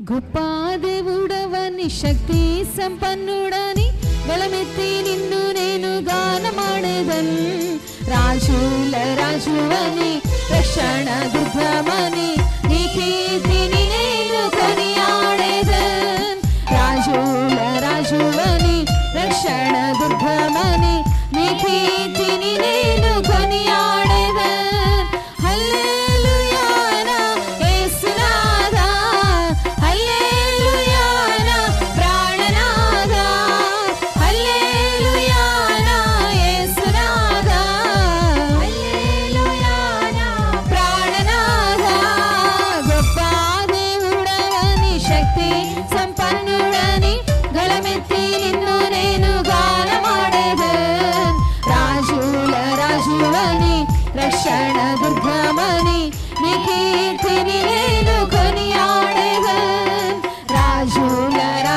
గొప్ప దేవుడవని శక్తి సంపన్నుడని బలమెత్తి నిన్ను నేను గానమాడేదన్. రాజుల రాజువని రక్షణ దుర్గమని నీ కీర్తిని నేను కొనియాడేదన్. రాజుల రాజువని రక్షణ దుర్గమని నీ కీర్తిని నేను కొనియాడేదన్.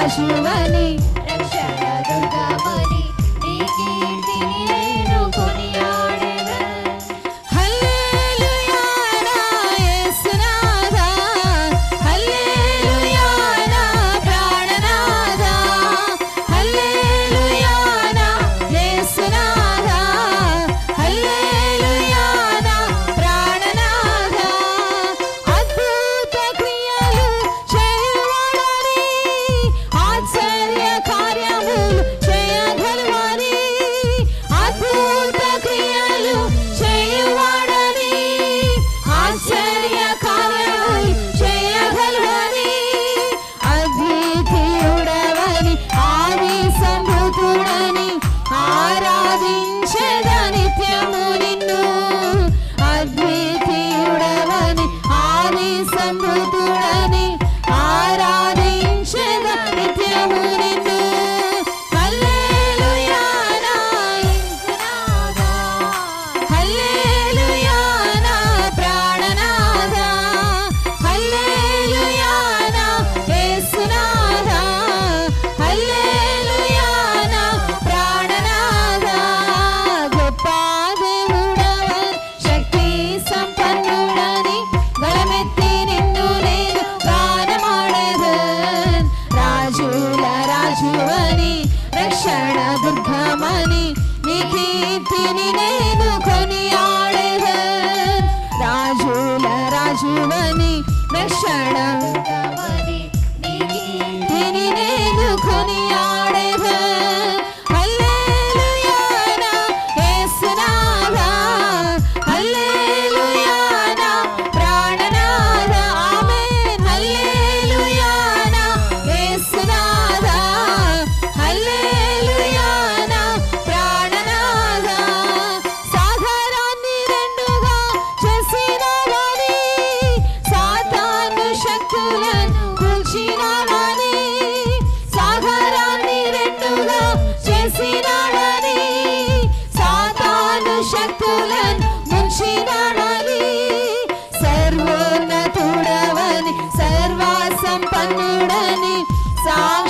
பசுவனே दुर्धाम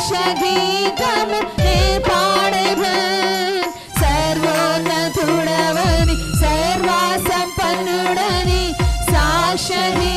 ഘോഷഗീതമു പാടുക സർവോന്നതുടവനി സർവാസമ്പന്നുടനി സാക്ഷരീ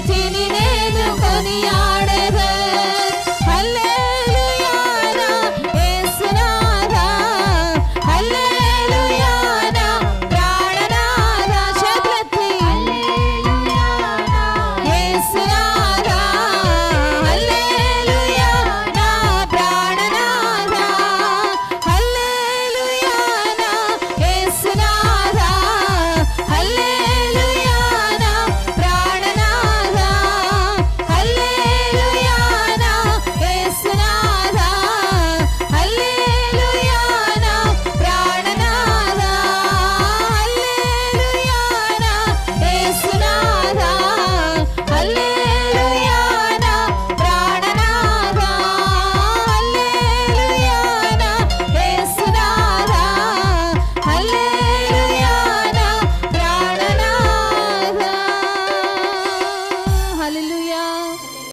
సాక్షిని నేను కొనియా